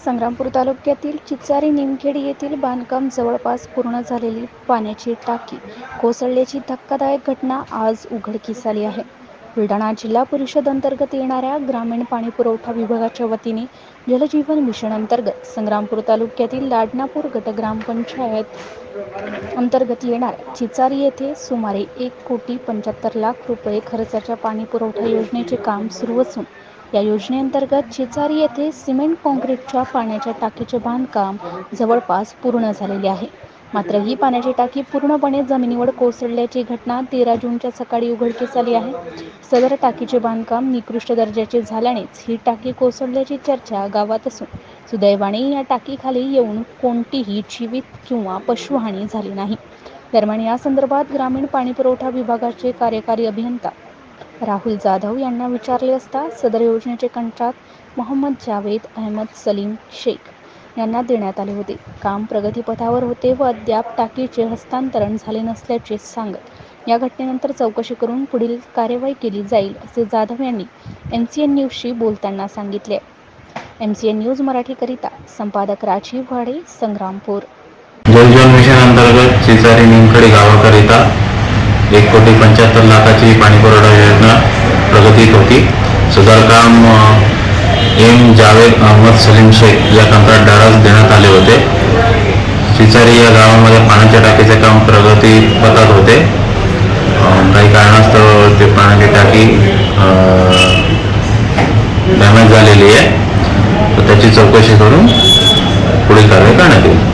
संग्रामपूर तालुक्यातील चिचारी निमखेड येथील बांधकाम जवळपास पूर्ण झालेली पाण्याची टाकी कोसळल्याची धक्कादायक घटना आज उघडकीस आली आहे. बुलढाणा जिल्हा परिषद अंतर्गत येणाऱ्या ग्रामीण पाणी पुरवठा विभागाच्या वतीने जलजीवन मिशन अंतर्गत संग्रामपूर तालुक्यातील लाडनापूर गट ग्रामपंचायत अंतर्गत येणाऱ्या चिचारी येथे सुमारे एक कोटी पंच्याहत्तर लाख रुपये खर्चाच्या पाणी पुरवठा योजनेचे काम सुरू असून या योजनेअंतर्गत चिचारी येथे सिमेंट कॉन्क्रीटच्या पाण्याच्या टाकीचे बांधकाम जवळपास पूर्ण झालेले आहे. मात्र ही पाण्याची टाकी पूर्णपणे जमिनीवर कोसळल्याची घटना तेरा जूनच्या सकाळी उघडकीस आली आहे. सदर टाकीचे बांधकाम निकृष्ट दर्जाचे झाल्यानेच ही टाकी कोसळल्याची चर्चा गावात असून सुदैवाने या टाकीखाली येऊन कोणतीही जीवित किंवा पशुहानी झाली नाही. दरम्यान या संदर्भात ग्रामीण पाणीपुरवठा विभागाचे कार्यकारी अभियंता राहुल जाधव यांना विचारले असता सदर योजनेचे कंत्राट मोहम्मद जावेद अहमद सलीम शेख यांना देण्यात आले होते. काम प्रगतीपथावर होते व अद्याप टाकीचे हस्तांतरण झाले नसल्याचे सांगत या घटनेनंतर चौकशी करून पुढील कार्यवाही केली जाईल असे जाधव यांनी एम सी एन न्यूजशी बोलताना सांगितले. एम सी एन न्यूज मराठीकरिता संपादक राजीव वाडे संग्रामपूर. जलजीवन मिशन अंतर्गत शेजारी निमखडी गावाकरिता एक कोटी पंच्याहत्तर लाखाची पाणीपुरवठा योजना प्रगतीत होती. सुधारकाम एम जावेद अहमद सलीम शेख या कंत्राटदारास देण्यात आले होते. चिचारी या गावामध्ये पाण्याच्या टाकीचे काम प्रगती पथात होते. काही कारणास्तव ते पाण्याची टाकी डॅमेज झालेली आहे. तर त्याची चौकशी करून पुढील कारवाई करण्यात येईल.